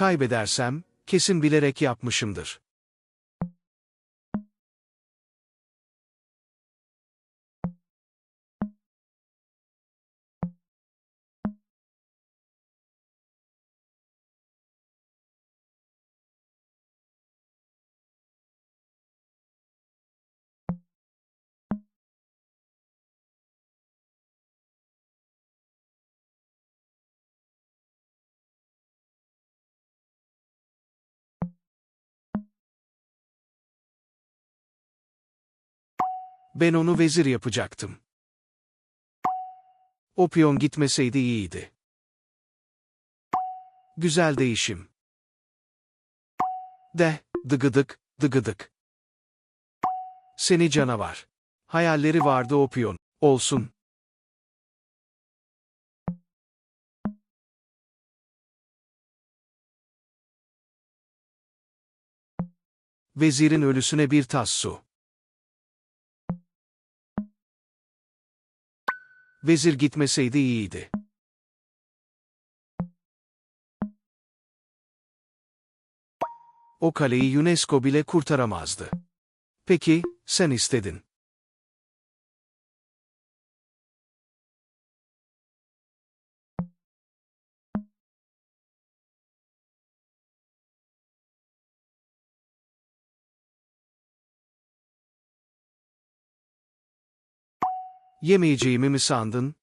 Kaybedersem, kesin bilerek yapmışımdır. Ben onu vezir yapacaktım. O gitmeseydi iyiydi. Güzel değişim. De, dıgıdık, dıgıdık. Seni canavar. Hayalleri vardı o. Olsun. Vezirin ölüsüne bir tas su. Vezir gitmeseydi iyiydi. O kaleyi UNESCO bile kurtaramazdı. Peki, sen istedin. Yemeyeceğimi mi sandın?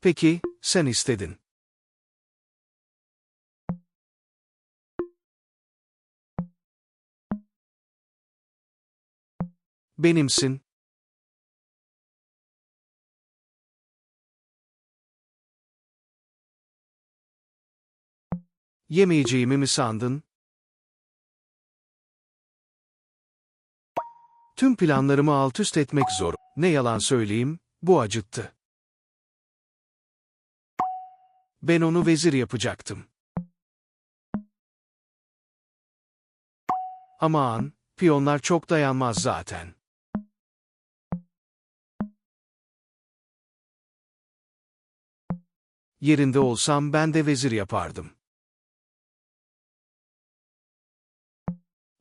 Peki, sen istedin. Benimsin. Yemeyeceğimi mi sandın? Tüm planlarımı alt üst etmek zor. Ne yalan söyleyeyim, bu acıttı. Ben onu vezir yapacaktım. Aman, piyonlar çok dayanmaz zaten. Yerinde olsam ben de vezir yapardım.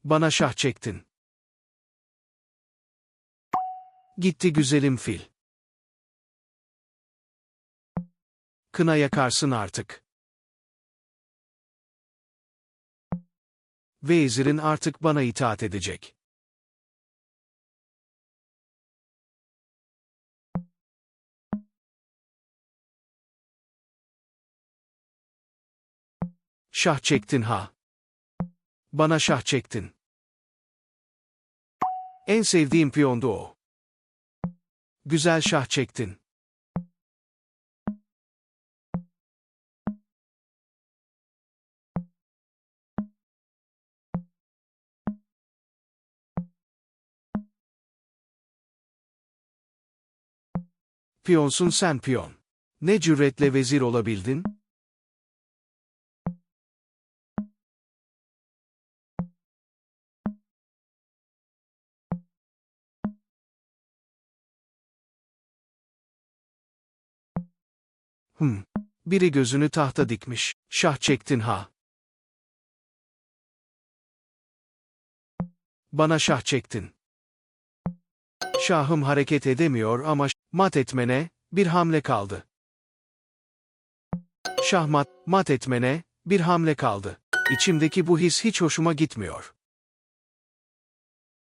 Bana şah çektin. Gitti güzelim fil. Kına yakarsın artık. Vezirin artık bana itaat edecek. Şah çektin ha. Bana şah çektin. En sevdiğim piyondu o. Güzel şah çektin. Piyonsun sen piyon. Ne cüretle vezir olabildin? Hım. Biri gözünü tahta dikmiş. Şah çektin ha. Bana şah çektin. Şahım hareket edemiyor ama mat etmene bir hamle kaldı. Şahmat, mat etmene bir hamle kaldı. İçimdeki bu his hiç hoşuma gitmiyor.